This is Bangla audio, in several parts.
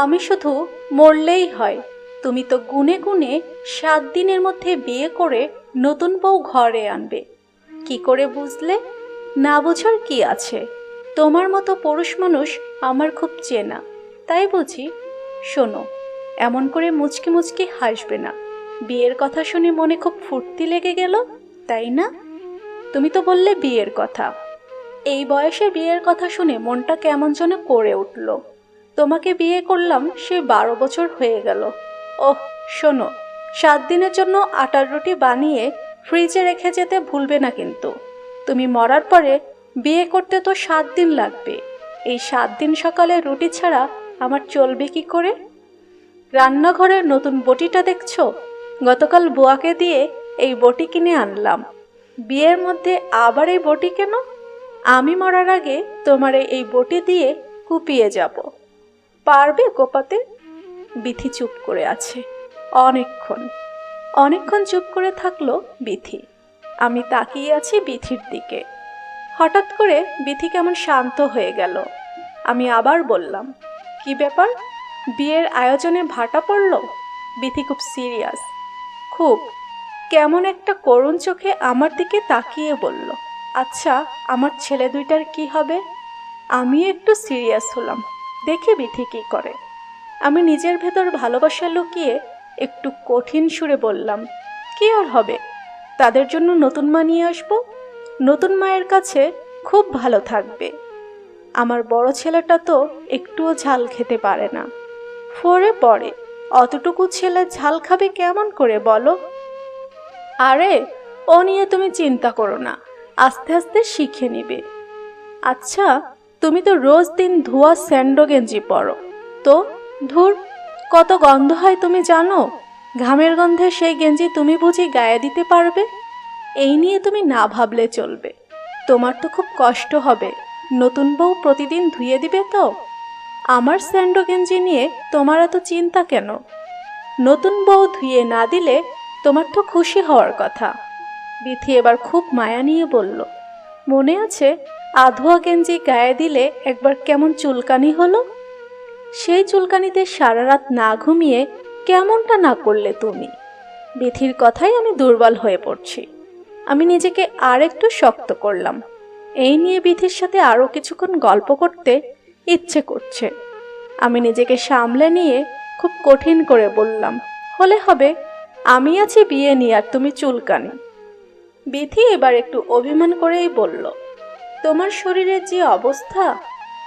আমি শুধু মরলেই হয়। তুমি তো গুনে গুনে সাত দিনের মধ্যে বিয়ে করে নতুন বউ ঘরে আনবে। কি করে বুঝলে? না বোঝার কি আছে? তোমার মতো পুরুষ মানুষ আমার খুব চেনা। তাই বুঝি। শোনো, এমন করে মুচকি মুচকি হাসবে না। বিয়ের কথা শুনে মনে খুব ফুর্তি লেগে গেল, তাই না? তুমি তো বললে বিয়ের কথা। এই বয়সে বিয়ের কথা শুনে মনটা কেমন যেন করে উঠল। তোমাকে বিয়ে করলাম, সে বারো বছর হয়ে গেল। ওহ, শোনো, সাত দিনের জন্য আটার রুটি বানিয়ে ফ্রিজে রেখে যেতে ভুলবে না কিন্তু। তুমি মরার পরে বিয়ে করতে তো সাত দিন লাগবে। এই সাত দিন সকালে রুটি ছাড়া আমার চলবে কি করে? রান্নাঘরের নতুন বটিটা দেখছ? গতকাল বুয়াকে দিয়ে এই বটি কিনে আনলাম। বিয়ের মধ্যে আবার এই বটি কেন? আমি মরার আগে তোমার এই বটি দিয়ে কুপিয়ে যাব। পারবে কোপাতে বিথি চুপ করে আছে। অনেকক্ষণ। অনেকক্ষণ চুপ করে থাকল বিথি। আমি তাকিয়ে আছি বিথির দিকে। হঠাৎ করে বিথি কেমন শান্ত হয়ে গেল। আমি আবার বললাম, কি ব্যাপার? বিয়ের আয়োজনে ভাটা পড়ল? বিথি খুব সিরিয়াস। খুব। কেমন একটা করুণ চোখে আমার দিকে তাকিয়ে বলল আচ্ছা আমার ছেলে দুইটার কি হবে? আমি একটু সিরিয়াস হলাম। দেখি বিথি কি করে। আমি নিজের ভেতর ভালোবাসা লুকিয়ে একটু কঠিন সুরে বললাম, কি আর হবে? তাদের জন্য নতুন মা নিয়ে আসব? নতুন মায়ের কাছে খুব ভালো থাকবে। আমার বড় ছেলেটা তো একটুও ঝাল খেতে পারে না। ফোরে পড়ে, অতটুকু ছেলে ঝাল খাবে কেমন করে বলো? আরে, ও নিয়ে তুমি চিন্তা করো না, আস্তে আস্তে শিখে নিবে। আচ্ছা তুমি তো রোজ দিন ধোয়া স্যান্ডো গেঞ্জি পরো। তো, ধুর, কত গন্ধ হয় তুমি জানো? ঘামের গন্ধে সেই গেঞ্জি তুমি বুঝি গায়ে দিতে পারবে? এই নিয়ে তুমি না ভাবলে চলবে। তোমার তো খুব কষ্ট হবে। নতুন বউ প্রতিদিন ধুয়ে দিবে তো? আমার স্যান্ডো গেঞ্জি নিয়ে তোমার এত চিন্তা কেন? নতুন বউ ধুয়ে না দিলে তোমার তো খুশি হওয়ার কথা। বিথি এবার খুব মায়া নিয়ে বলল, মনে আছে আধোয়া গেঞ্জি গায়ে দিলে একবার কেমন চুলকানি হলো? সেই চুলকানিতে সারা রাত না ঘুমিয়ে কেমনটা না করলে তুমি? বিথির কথাই আমি দুর্বল হয়ে পড়ছি। আমি নিজেকে আর একটু শক্ত করলাম। এই নিয়ে বিথির সাথে আরও কিছুক্ষণ গল্প করতে ইচ্ছে করছে। আমি নিজেকে সামলে নিয়ে খুব কঠিন করে বললাম, হলে হবে, আমি আছি বিয়ে নিয়ে, আর তুমি চুলকানি। বিথি এবার একটু অভিমান করেই বলল তোমার শরীরের যে অবস্থা?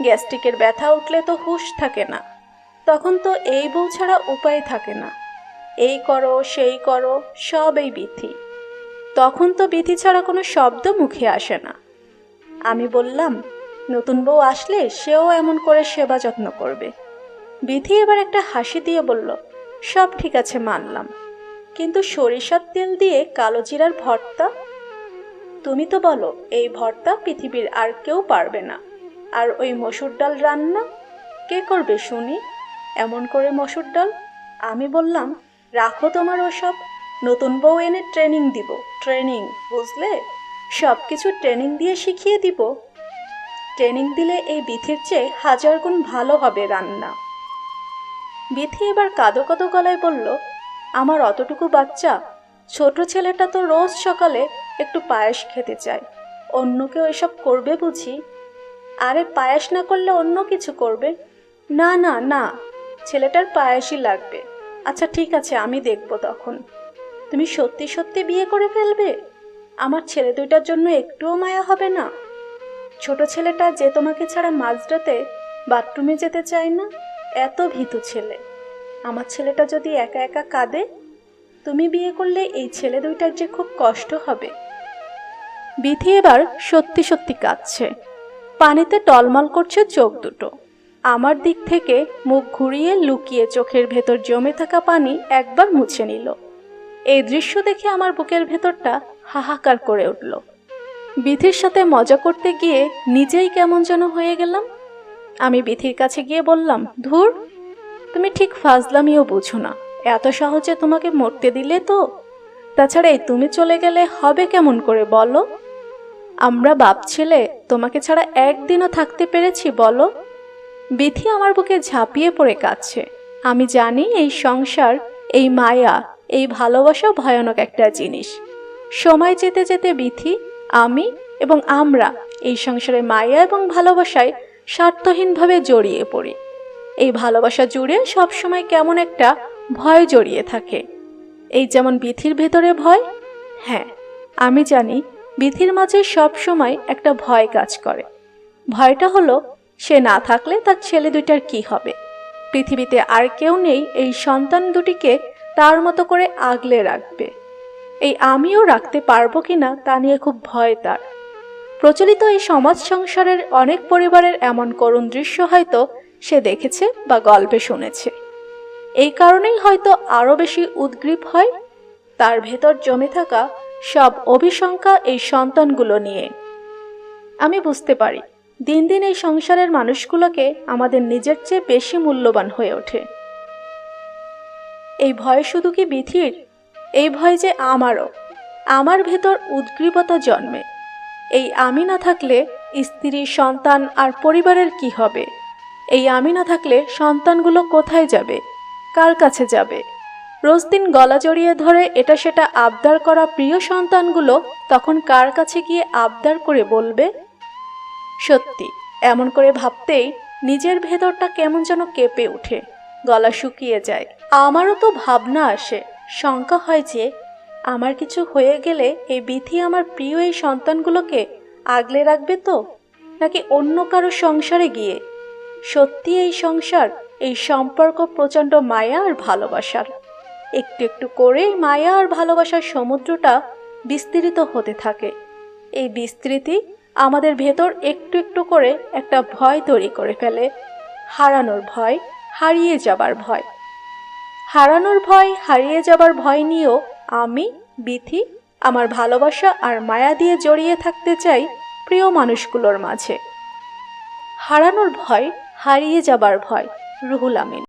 গ্যাস্ট্রিকের ব্যথা উঠলে তো হুঁশ থাকে না। তখন তো এই বউ ছাড়া উপায় থাকে না। এই করো, সেই করো, সব এই বিথি তখন তো বিথি ছাড়া কোনো শব্দ মুখে আসে না। আমি বললাম, নতুন বউ আসলে সেও এমন করে সেবা যত্ন করবে। বিথি এবার একটা হাসি দিয়ে বলল, সব ঠিক আছে মানলাম। কিন্তু সরিষার তেল দিয়ে কালো জিরার ভর্তা? তুমি তো বলো, এই ভর্তা পৃথিবীর আর কেউ পারবে না। আর ওই মসুর ডাল রান্না? কে করবে শুনি? এমন করে মসুর ডাল? আমি বললাম, রাখো তোমার ওসব, নতুন বউ এনে ট্রেনিং দিব। ট্রেনিং বুঝলে? সব কিছু ট্রেনিং দিয়ে শিখিয়ে দিব। ট্রেনিং দিলে এই বিথির চেয়ে হাজার গুণ ভালো হবে রান্না। বিথি এবার কাদো কাদো গলায় বলল, আমার অতটুকু বাচ্চা, ছোট ছেলেটা তো রোজ সকালে একটু পায়েস খেতে চাই। অন্য কেউ এসব করবে বুঝি? আরে পায়েস না করলে অন্য কিছু করবে? না না না, ছেলেটার পায়েসই লাগবে। আচ্ছা ঠিক আছে, আমি দেখব তখন। তুমি সত্যি সত্যি বিয়ে করে ফেলবে? আমার ছেলে দুইটার জন্য একটুও মায়া হবে না? ছোট ছেলেটা যে তোমাকে ছাড়া মাঝরাতে বাথরুমে যেতে চায় না? এত ভীতু ছেলে। আমার ছেলেটা যদি একা একা কাঁদে? তুমি বিয়ে করলে এই ছেলে দুইটার যে খুব কষ্ট হবে। বিথি এবার সত্যি সত্যি কাঁদছে। পানিতে টলমল করছে চোখ দুটো। আমার দিক থেকে মুখ ঘুরিয়ে লুকিয়ে চোখের ভেতর জমে থাকা পানি একবার মুছে নিল। এই দৃশ্য দেখে আমার বুকের ভেতরটা হাহাকার করে উঠল। বিথির সাথে মজা করতে গিয়ে নিজেই কেমন যেন হয়ে গেলাম। আমি বিথির কাছে গিয়ে বললাম, ধুর, তুমি ঠিক ফাজলামিও বুঝো না। এত সহজে তোমাকে মরতে দিলে তো? তাছাড়া এই তুমি চলে গেলে হবে কেমন করে বলো? আমরা বাপ ছেলে, তোমাকে ছাড়া একদিনও থাকতে পেরেছি, বলো। বিথি আমার বুকে ঝাঁপিয়ে পড়ে কাঁদছে। আমি জানি এই সংসার, এই মায়া, এই ভালোবাসা ভয়ানক একটা জিনিস। সময় যেতে যেতে বিথি আমি এবং আমরা এই সংসারে মায়া এবং ভালোবাসায় স্বার্থহীনভাবে জড়িয়ে পড়ি। এই ভালোবাসা জুড়ে সবসময় কেমন একটা ভয় জড়িয়ে থাকে। এই যেমন বিথির ভেতরে ভয় হ্যাঁ আমি জানি বিথির মাঝে সব সময় একটা ভয় কাজ করে। ভয়টা হলো, সে না থাকলে তার ছেলে দুইটার কি হবে? পৃথিবীতে আর কেউ নেই এই সন্তান দুটিকে তার মতো করে আগলে রাখবে। এই আমিও রাখতে পারব কিনা তা নিয়ে খুব ভয় তার। প্রচলিত এই সমাজ সংসারের অনেক পরিবারের এমন করুণ দৃশ্য হয়তো সে দেখেছে বা গল্পে শুনেছে। এই কারণেই হয়তো আরও বেশি উদ্গ্রীব হয়, তার ভেতর জমে থাকা সব অভিশঙ্কা এই সন্তানগুলো নিয়ে। আমি বুঝতে পারি, দিন দিন এই সংসারের মানুষগুলোকে আমাদের নিজের চেয়ে বেশি মূল্যবান হয়ে ওঠে। এই ভয় শুধু কি বিধির এই ভয় যে আমারও, আমার ভেতর উদ্গ্রীবতা জন্মে। এই আমি না থাকলে স্ত্রী, সন্তান আর পরিবারের কি হবে? এই আমি না থাকলে সন্তানগুলো কোথায় যাবে? কার কাছে যাবে? রোজ দিন গলা জড়িয়ে ধরে এটা সেটা আবদার করা প্রিয় সন্তানগুলো তখন কার কাছে গিয়ে আবদার করে বলবে? সত্যি, এমন করে ভাবতেই নিজের ভেতরটা কেমন যেন কেঁপে ওঠে, গলা শুকিয়ে যায়। আমারও তো ভাবনা আসে, শঙ্কা হয় যে আমার কিছু হয়ে গেলে এই বিধি আমার প্রিয় এই সন্তানগুলোকে আগলে রাখবে তো, নাকি অন্য কারও সংসারে গিয়ে? সত্যি এই সংসার, এই সম্পর্ক প্রচণ্ড মায়া আর ভালোবাসার। একটু একটু করেই মায়া আর ভালোবাসার সমুদ্রটা বিস্তৃত হতে থাকে। এই বিস্তৃতি আমাদের ভেতর একটু একটু করে একটা ভয় তৈরি করে ফেলে। হারানোর ভয়, হারিয়ে যাবার ভয়। হারানোর ভয়, হারিয়ে যাবার ভয় নিয়েও আমি, বিথি, আমার ভালোবাসা আর মায়া দিয়ে জড়িয়ে থাকতে চাই প্রিয় মানুষগুলোর মাঝে। হারানোর ভয়, হারিয়ে যাবার ভয়, রুহুল আমিন।